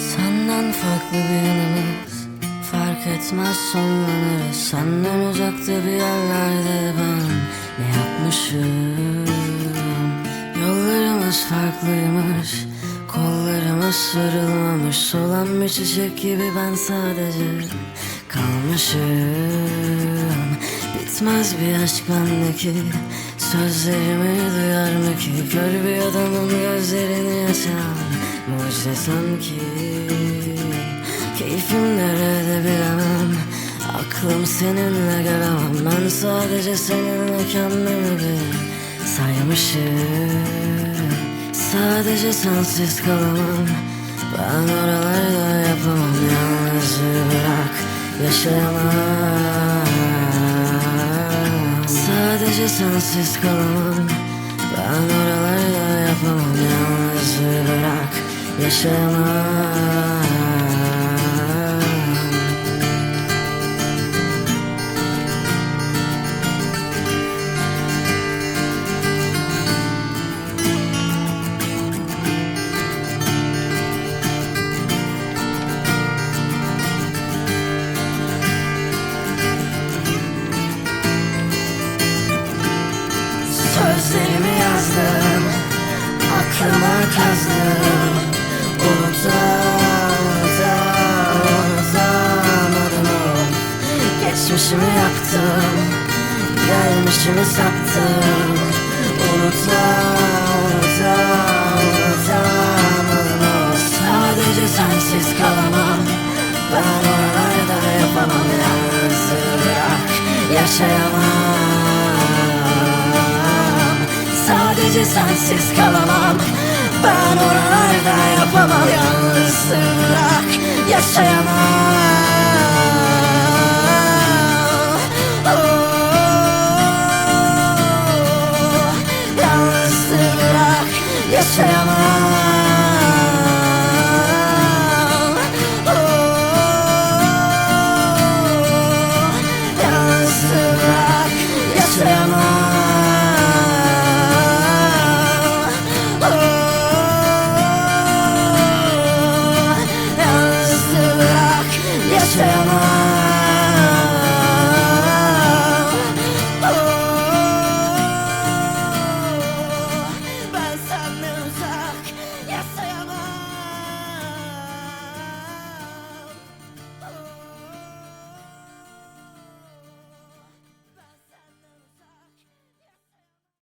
Senden farklı bir yanımız. Fark etmez sonlanırız Senden uzakta bir yerlerde ben Ne yapmışım? Yollarımız farklıymış. Kollarımız sarılmamış. Solan bir çiçek gibi ben sadece Kalmışım. Bitmez bir aşk bendeki. Sözlerimi duyar mı ki? Kör bir adamın gözlerini açan Mucize sanki Keyfim nerede bilemem. Aklım seninle gelemem. Ben sadece seninle kendimi bir saymışım. Sadece sensiz kalamam. Ben oralarda yapamam. Yalnız bırak yaşayamam. Sadece sensiz kalamam. Ben oralarda yapamam. Yalnız bırak yaşayamam Sözlerimi yazdım Aklıma kazdım Geçmişimi yaktım Gelmişimi sattım unutam, unutamadım of Sadece sensiz kalamam. Ben oralarda yapamam Yalnız bırak yaşayamam. Sadece sensiz kalamam. Ben oralarda yapamam Yalnız bırak yaşayamam. Oh, Yalnızlığa yaşayamam. Oh, Yalnızlığa yaşayamam.